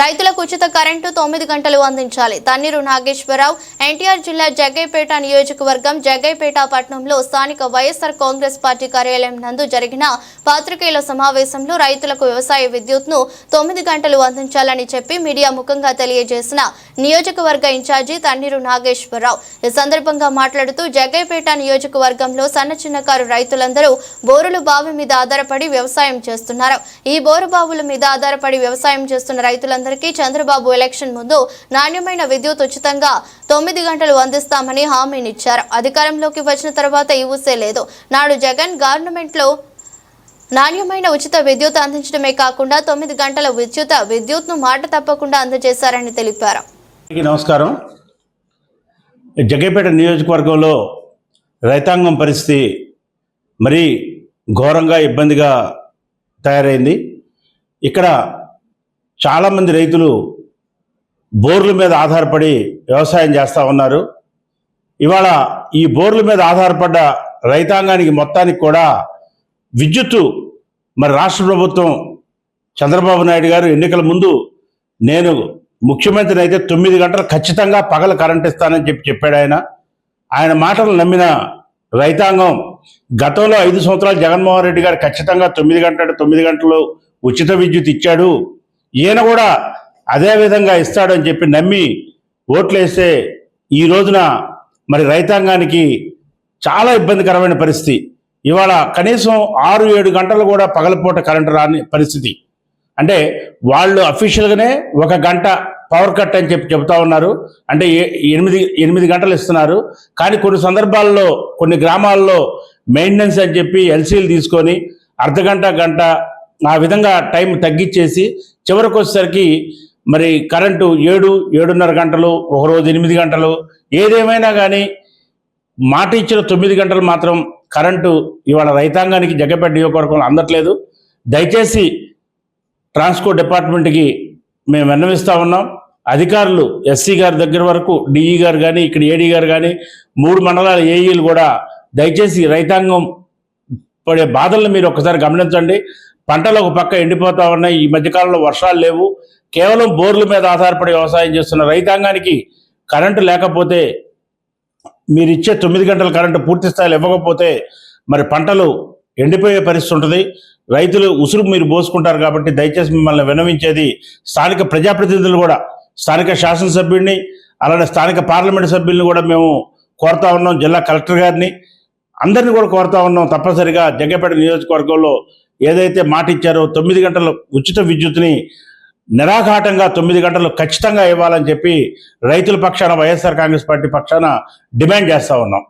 రైతులకు ఉచిత కరెంటు తొమ్మిది గంటలు అందించాలి. తన్నీరు నాగేశ్వరరావు ఎన్టీఆర్ జిల్లా జగ్గైపేట నియోజకవర్గం జగ్గైపేట పట్టణంలో స్థానిక వైఎస్ఆర్ కాంగ్రెస్ పార్టీ కార్యాలయం నందు జరిగిన పాత్రికేయుల సమావేశంలో రైతులకు వ్యవసాయ విద్యుత్ను తొమ్మిది గంటలు అందించాలని చెప్పి మీడియా ముఖంగా తెలియజేసిన నియోజకవర్గ ఇన్ఛార్జి తన్నీరు నాగేశ్వరరావు. ఈ సందర్భంగా మాట్లాడుతూ జగ్గైపేట నియోజకవర్గంలో సన్న చిన్నకారు రైతులందరూ బోరులు బావి మీద ఆధారపడి వ్యవసాయం చేస్తున్నారు. ఈ బోరు బావుల మీద ఆధారపడి వ్యవసాయం చేస్తున్న రైతులందరూ రైతులందరికీ చంద్రబాబు ఎలక్షన్ ముందు నాణ్యమైన విద్యుత్ ఉచితంగా తొమ్మిది గంటలు అందిస్తామని హామీనిచ్చారు. అధికారంలోకి వచ్చిన తర్వాత ఇవ్వసే లేదు. నాడు జగన్ గవర్నమెంట్లో నాణ్యమైన ఉచిత విద్యుత్ అందించడమే కాకుండా తొమ్మిది గంటల విద్యుత్ విద్యుత్ను మాట తప్పకుండా అందజేశారని తెలిపారు. నమస్కారం. జగ్గైపేట నియోజకవర్గంలో రైతాంగం పరిస్థితి మరీ ఘోరంగా ఇబ్బందిగా తయారైంది. ఇక్కడ చాలామంది రైతులు బోర్ల మీద ఆధారపడి వ్యవసాయం చేస్తూ ఉన్నారు. ఇవాళ ఈ బోర్ల మీద ఆధారపడ్డ రైతాంగానికి మొత్తానికి కూడా విద్యుత్తు మరి రాష్ట్ర ప్రభుత్వం చంద్రబాబు నాయుడు గారు ఎన్నికల ముందు నేను ముఖ్యమంత్రిని అయితే తొమ్మిది గంటలు ఖచ్చితంగా పగలు కరెంట్ ఇస్తానని చెప్పి చెప్పాడు ఆయన. ఆయన మాటలు నమ్మిన రైతాంగం గతంలో ఐదు సంవత్సరాలు జగన్మోహన్ రెడ్డి గారు ఖచ్చితంగా తొమ్మిది గంటలు తొమ్మిది గంటలు ఉచిత విద్యుత్ ఇచ్చాడు. ఈయన కూడా అదే విధంగా ఇస్తాడని చెప్పి నమ్మి ఓట్లేస్తే ఈ రోజున మరి రైతాంగానికి చాలా ఇబ్బందికరమైన పరిస్థితి. ఇవాళ కనీసం ఆరు ఏడు గంటలు కూడా పగలపూట కరెంటు రాని పరిస్థితి. అంటే వాళ్ళు అఫీషియల్గానే ఒక గంట పవర్ కట్ అని చెప్పి చెబుతా ఉన్నారు. అంటే ఏ- ఎనిమిది ఎనిమిది గంటలు ఇస్తున్నారు. కానీ కొన్ని సందర్భాల్లో కొన్ని గ్రామాల్లో మెయింటెనెన్స్ అని చెప్పి ఎల్సీలు తీసుకొని అర్ధ గంట గంట ఆ విధంగా టైం తగ్గించేసి చివరికి వచ్చేసరికి మరి కరెంటు ఏడు ఏడున్నర గంటలు ఒకరోజు ఎనిమిది గంటలు ఏదేమైనా కానీ మాట ఇచ్చిన తొమ్మిది గంటలు మాత్రం కరెంటు ఇవాళ రైతాంగానికి జగ్గపేట నియోజకవర్గంలో అందట్లేదు. దయచేసి ట్రాన్స్పోర్ట్ డిపార్ట్మెంట్కి మేము విన్నవిస్తూ ఉన్నాం. అధికారులు ఎస్సీ గారి దగ్గర వరకు డిఈ గారు కానీ ఇక్కడ ఏడీ గారు కానీ మూడు మండలాల ఏఈలు కూడా దయచేసి రైతాంగం పడే బాధలను మీరు ఒకసారి గమనించండి. పంటలు ఒక పక్క ఎండిపోతా ఉన్నాయి. ఈ మధ్యకాలంలో వర్షాలు లేవు. కేవలం బోర్ల మీద ఆధారపడి వ్యవసాయం చేస్తున్న రైతాంగానికి కరెంటు లేకపోతే మీరు ఇచ్చే తొమ్మిది గంటల కరెంటు పూర్తి స్థాయిలో ఇవ్వకపోతే మరి పంటలు ఎండిపోయే పరిస్థితి ఉంటుంది. రైతులు ఉసురు మీరు పోసుకుంటారు కాబట్టి దయచేసి మిమ్మల్ని వినవించేది స్థానిక ప్రజాప్రతినిధులు కూడా స్థానిక శాసనసభ్యుడిని అలానే స్థానిక పార్లమెంట్ సభ్యుల్ని కూడా మేము కోరుతా ఉన్నాం. జిల్లా కలెక్టర్ గారిని అందరిని కూడా కోరుతా ఉన్నాం. తప్పనిసరిగా జగ్గపేట నియోజకవర్గంలో ఏదైతే మాట ఇచ్చారో తొమ్మిది గంటల ఉచిత విద్యుత్ని నిరాఘాటంగా తొమ్మిది గంటలు ఖచ్చితంగా ఇవ్వాలని చెప్పి రైతుల పక్షాన వైఎస్ఆర్ కాంగ్రెస్ పార్టీ పక్షాన డిమాండ్ చేస్తూ ఉన్నాం.